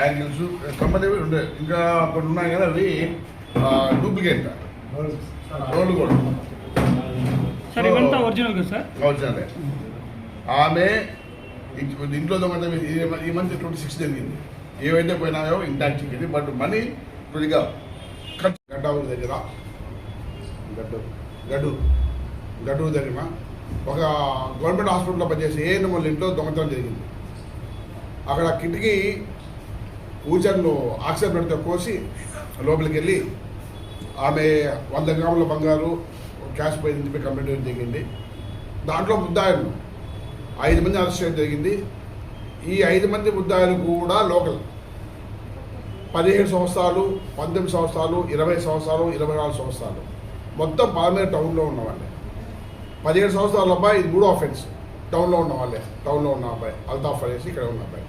Bangles company ఉండే. ఇంకా కొన్ని ఉన్నాయి కదా అవి డూప్లికేట్. రోడ్లు కూడా ఒరిజినల్ ఆమె ఇంట్లో ఈ- మంత్ ట్వంటీ సిక్స్ జరిగింది. ఏవైతే పోయినాయో ఇంటాక్ట్ చెప్పింది బట్ మనీ కొద్దిగా ఖర్చు. గడ్డావూరు దగ్గర. గడ్డు గడ్డు గడ్డూరు దగ్గర. ఒక గవర్నమెంట్ హాస్పిటల్లో పనిచేసే ఏ వాళ్ళ ఇంట్లో దొంగతనం జరిగింది. అక్కడ కిటికీ ఊచర్ను ఆక్సిజన్ కోసి లోపలికి వెళ్ళి ఆమె వంద గ్రాముల బంగారు క్యాష్ పోయింది చెప్పి కంప్లైంట్ జరిగింది? దాంట్లో ముద్దాయిలు. ఐదు మంది అరెస్ట్ చేయడం జరిగింది. ఈ ఐదు మంది ముద్దాయిలు కూడా లోకల్. పదిహేడు సంవత్సరాలు పంతొమ్మిది సంవత్సరాలు ఇరవై సంవత్సరాలు ఇరవై నాలుగు సంవత్సరాలు. మొత్తం పాలమేరు టౌన్లో ఉన్నవాళ్ళే. పదిహేడు సంవత్సరాల అబ్బాయి ఇది మూడో అఫెన్స్ టౌన్లో ఉన్న వాళ్ళే. టౌన్లో ఉన్న అబ్బాయి. అల్తాఫ్ అనేసి ఇక్కడ ఉన్న అబ్బాయి.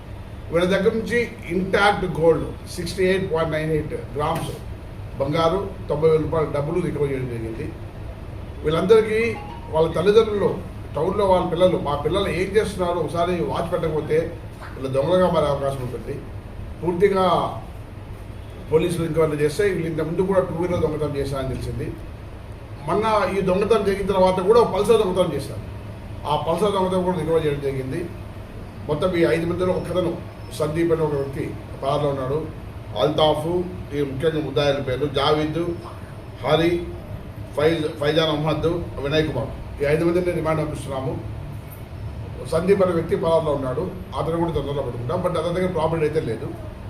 వీళ్ళ దగ్గర నుంచి intact gold sixty eight point nine eight grams బంగారు తొంభై వేల రూపాయల డబ్బులు రికవర్ చేయడం జరిగింది. వీళ్ళందరికీ వాళ్ళ తల్లిదండ్రులు టౌన్లో వాళ్ళ పిల్లలు మా పిల్లలు ఏం చేస్తున్నారో? ఒకసారి వాచ్ పెట్టకపోతే వీళ్ళ దొంగలుగా మారే అవకాశం ఉంటుంది. పూర్తిగా పోలీసులు ఇంకవన్నీ చేస్తే వీళ్ళు ఇంత ముందు కూడా టూ వీలర్ దొంగతనం చేశారని తెలిసింది. మొన్న ఈ దొంగతనం జరిగిన తర్వాత కూడా ఒక పల్సర్ దొంగతనం చేశారు. ఆ పల్సర్ దొంగతనం కూడా రికవర్ చేయడం జరిగింది. మొత్తం ఈ ఐదు మందిలో ఒకతను సందీప్ అనే ఒక వ్యక్తి పార్లో ఉన్నాడు. అల్తాఫ్ ఈ ముఖ్యంగా ముద్దాయిల పేర్లు జావీద్ హరి ఫైజ్ ఫైజాన్ అహ్మద్ వినయ్ కుమార్. ఈ ఐదు మందిని రిమాండ్ పంపిస్తున్నాము. సందీప్ అనే వ్యక్తి పలార్లో ఉన్నాడు. అతను కూడా తొందరలో పట్టుకుంటాం బట్ అతని దగ్గర ప్రాపర్టీ అయితే లేదు.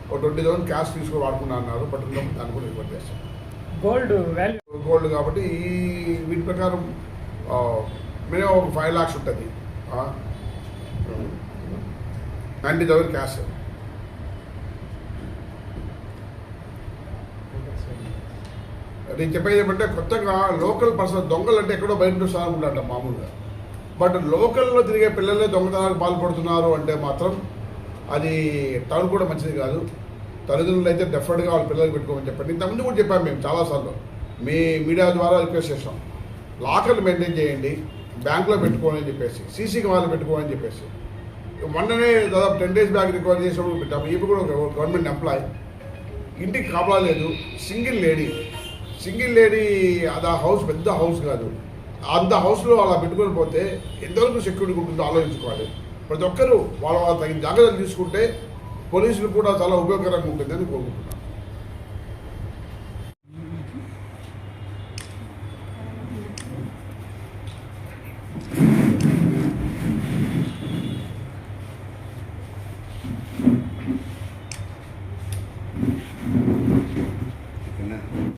ఒక ట్వంటీ థౌసండ్ క్యాష్ తీసుకొని వాడుకున్నా అన్నారు. పట్టుకున్నాం దాన్ని కూడా రిపోర్ట్ చేస్తాం. Gold value? గోల్డ్ కాబట్టి ఈ వీటి ప్రకారం మినిమం ఒక ఫైవ్ లాక్స్ ఉంటుంది. నైంటీ థౌసండ్ క్యాష్ నేను చెప్పేది ఏమంటే కొత్తగా లోకల్ పర్సన్ దొంగలు అంటే ఎక్కడో బయట స్థానం అనుకుంటాట మామూలుగా. బట్ లోకల్లో తిరిగే పిల్లలే దొంగతనాలకు పాల్పడుతున్నారు అంటే మాత్రం అది తను కూడా మంచిది కాదు. తల్లిదండ్రులు అయితే డెఫినెట్గా వాళ్ళ పిల్లలు పెట్టుకోమని చెప్పండి. ఇంతకుముందు కూడా చెప్పాము మేము చాలాసార్లు. మీ మీడియా ద్వారా రిక్వెస్ట్ చేసాం లాకర్లు మెయింటైన్ చేయండి. బ్యాంకులో పెట్టుకోమని చెప్పేసి సీసీ కెమెరాలు పెట్టుకోమని చెప్పేసి. మొన్ననే దాదాపు టెన్ డేస్ బ్యాక్ రికవర్ చేసినప్పుడు పెట్టాము. ఈమె కూడా ఒక గవర్నమెంట్ ఎంప్లాయ్ ఇంటికి కాపలా లేదు సింగిల్ లేడీ. సింగిల్ లేడీ అది ఆ హౌస్ పెద్ద హౌస్ కాదు. అంత హౌస్లో అలా పెట్టుకొని పోతే ఎంతవరకు సెక్యూరిటీ ఉంటుందో ఆలోచించుకోవాలి. ప్రతి ఒక్కరూ వాళ్ళ వాళ్ళ తగిన జాగ్రత్తలు తీసుకుంటే పోలీసులు కూడా చాలా ఉపయోగకరంగా ఉంటుందని కోరుకుంటున్నాను